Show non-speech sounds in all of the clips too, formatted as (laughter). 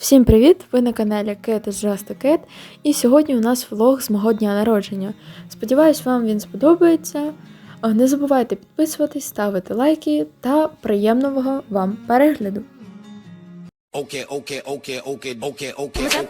Всім привіт! Ви на каналі Cat is Just a Cat, і сьогодні у нас влог з мого дня народження. Сподіваюсь, вам він сподобається. Не забувайте підписуватись, ставити лайки та приємного вам перегляду. Okay, okay, okay, okay, okay, okay. okay.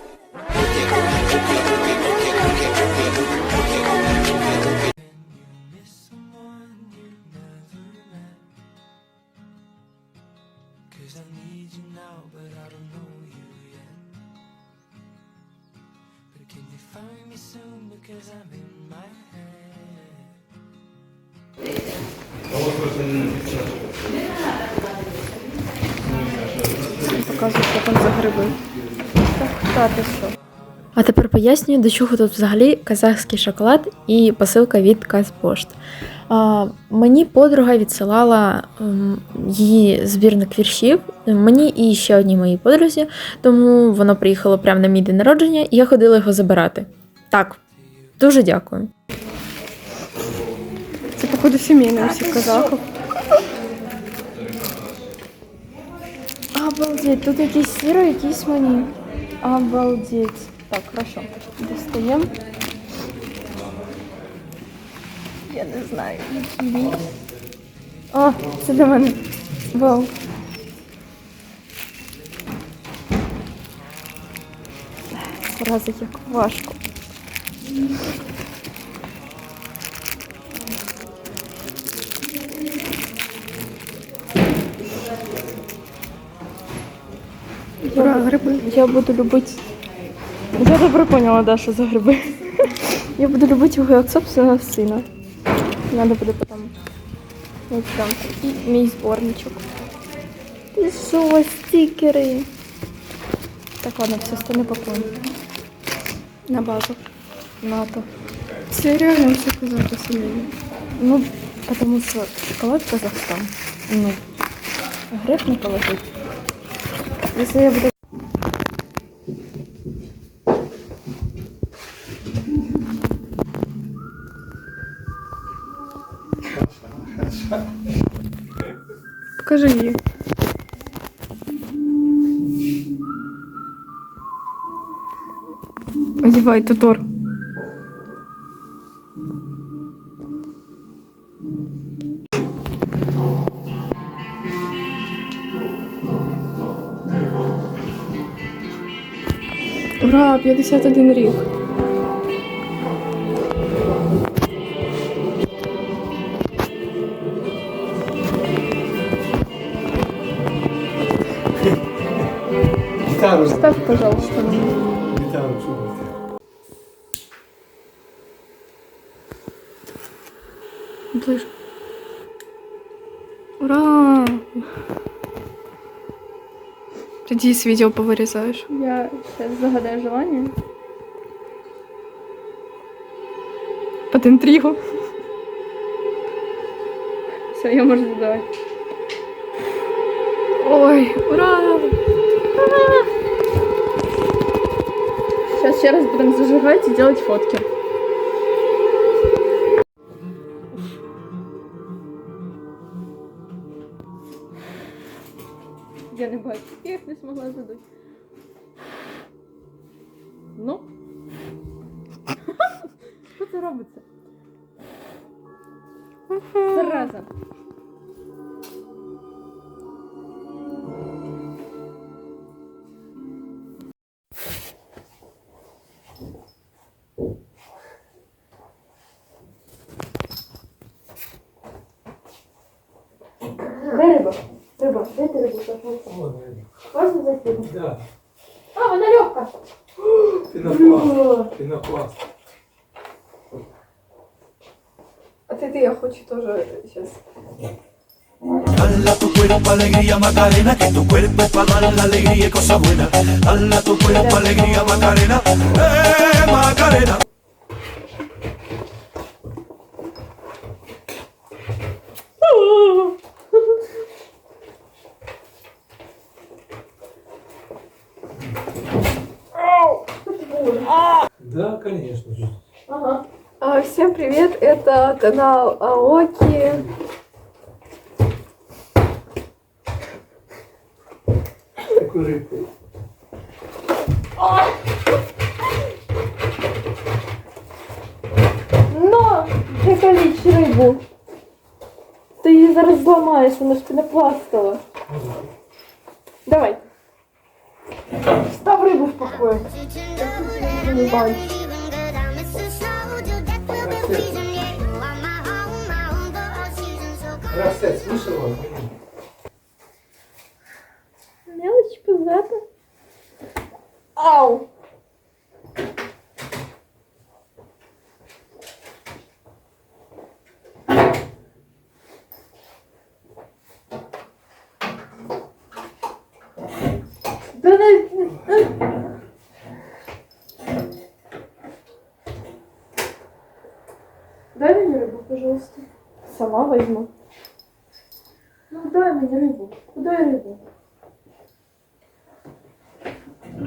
Показую, що там за гриби. Та ти що? А тепер пояснюю, до чого тут взагалі казахський шоколад і посилка від Казпошт. Мені подруга відсилала ем, її збірник віршів, мені і ще одній моїй подрузі, тому воно приїхало прямо на мій день народження, і я ходила його забирати. Так, дуже дякую. Це, походу, сімейне у всіх казахів. Обалдеть, тут якийсь сиро, якийсь мені. Обалдеть. Так, хорошо. Достаємо. Я не знаю, який він. О, це для мене. Вау. Зразу як важко. Гриби. Я буду любити. Я добре поняла, да, що за гриби. Я буду любити його як собственного сина. Надо буде потім. І мій зборничок. І що, стікери. Так, ладно, все остальне пакуємо. На базу. НАТО. Це реально все казати сімейне. Ну, потому що шоколад Казахстан. Ну, гриб не положить. Если я буду... Покажи її. Одевай, Тутор. Ура, 51 рік. Гитару, Ставь, пожалуйста, гитару. Ближе. Ура! Иди с видео повырезаешь. Я сейчас загадаю желание. Под интригу. Все, я могу задавать. Ой, ура! Сейчас еще раз будем зажигать и делать фотки. Я не бачу. Я їх не змогла задути. Ну. (laughs) Що це робиться? Зараза. Де риба? Риба, де ти риба? Можна зайти? Да, А, вона легка. пенопласт, пенопласт. А ты, ты, я хочу тоже сейчас. Cuerpo alegría Macarena, que tu cuerpo es para dar la alegría y cosas buenas. Dala tu cuerpo alegría Macarena, eh Macarena. Да, конечно же. А, всем привет, это канал Аоки. Рыбкой. Но! Не рибу. Ти її зараз зламаєш, вона ж пінопластова. Давай. Став рибу в покої. Не бачу. Слышала? Пузата. Ау! Да на... Дай мне рыбу, пожалуйста. Сама возьму. Ну дай мне рыбу. Куда я рыбу? Я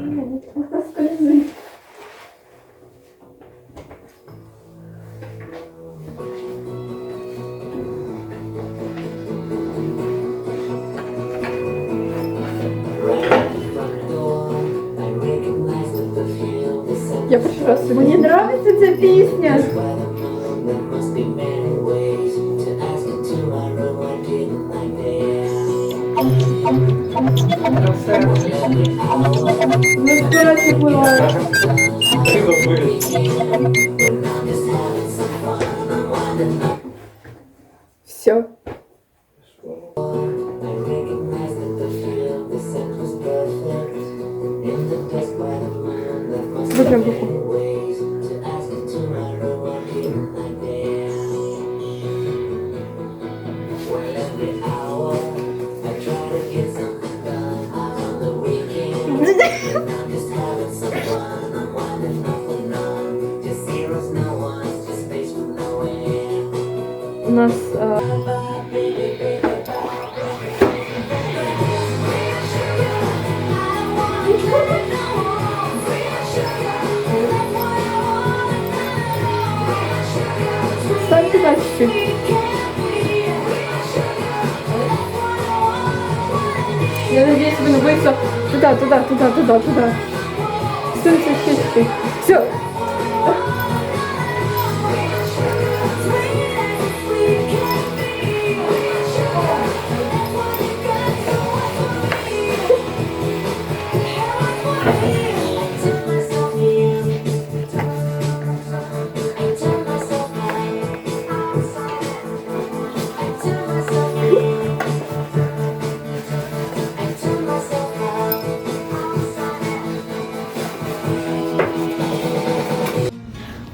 прошу раз. Мне нравится эта песня. Ну, кстати, бывает. Рыба будет. Все. Выпрям руку. Ставь. Я надеюсь, вы находится туда, туда, туда, туда, туда. Все, все, все, все. Все.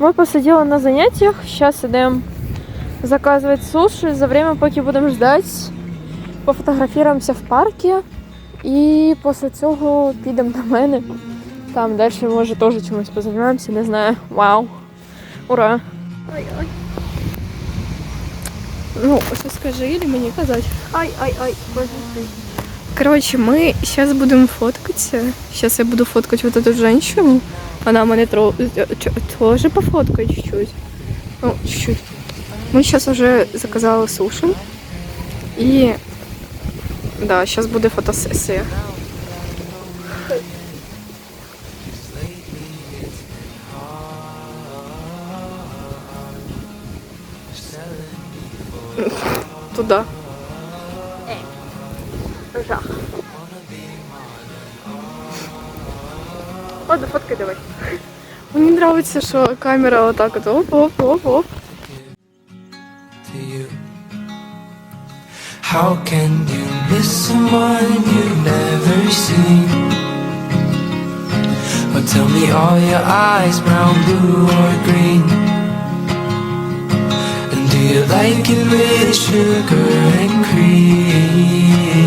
Мы посидели на занятиях. Сейчас идем заказывать суши. За время, поки будемо ждать, пофотографіруємося в парку. І після цього підемо до мене. Там далі, може, теж чимось позаймаємося, не знаю. Вау. Ура! Ай-ай. Ну, що скажи, или мені казати? Ай-ай-ай, боже ти. Короче, мы сейчас будем фоткаться. Сейчас я буду фоткать вот эту женщину. Она мене тро... ч- тоже пофоткает чуть-чуть. Ну, чуть-чуть. Мы сейчас уже заказали суши. И да, сейчас буде фотосесія. Туда. Жах. Ладно, фоткай давай. Мені нравится, що камера вот так вот оп-оп-оп-оп. to you. How can you miss someone you've never seen? Or tell me are your eyes brown, blue, or green? You like it with sugar and cream?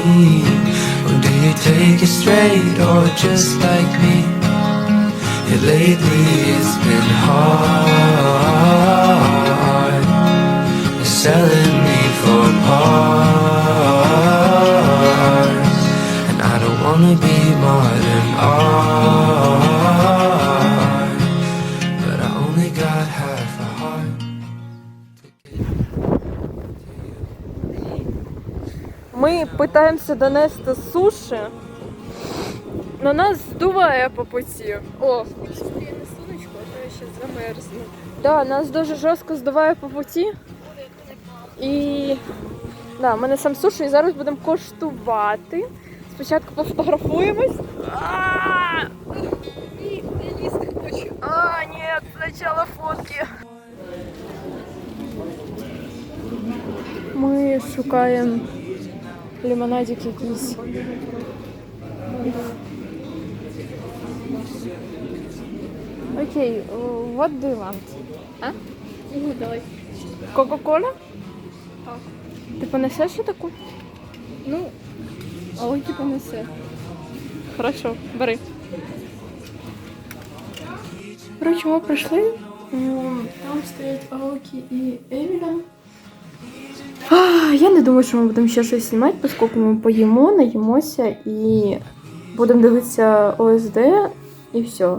Or do you take it straight or just like me? Yeah, lately it's been hard питаємося донести суші. На нас здуває по путі. О! сонечко, то я ще замерзну. Да, нас дуже жорстко здуває по путі. І да, мене сам суші, і зараз будемо коштувати. Спочатку пофотографуємось. Я. А, ні, спочатку фотки. Ми шукаємо лимонадик якийсь. Окей, uh, what do you want? А? Давай. Кока-кола? Так. Ти понесеш таку? Ну, а Ольги понесе. Хорошо, бери. Коротше, ми прийшли. Там стоять Аокі і Емілі. А, Я не думаю, що ми будемо ще щось знімати, оскільки ми поїмо, наїмося і будемо дивитися ОСД і все.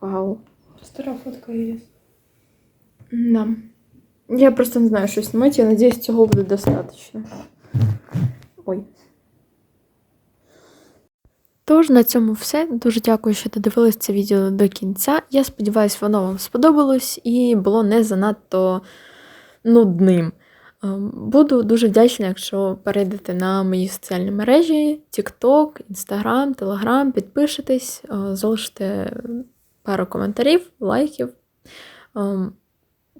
Вау. Стара фотка є. Да. Я просто не знаю, що знімати. Я надіюсь, цього буде достатньо. Ой. Тож на цьому все. Дуже дякую, що додивились це відео до кінця. Я сподіваюся, воно вам сподобалось і було не занадто нудним. Ем, Буду дуже вдячна, якщо перейдете на мої соціальні мережі: TikTok, Instagram, Telegram, підпишетесь, е, залишите пару коментарів, лайків. Ем,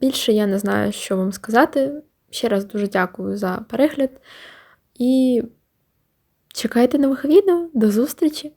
Більше я не знаю, що вам сказати. Ще раз дуже дякую за перегляд і чекайте нових відео. До зустрічі!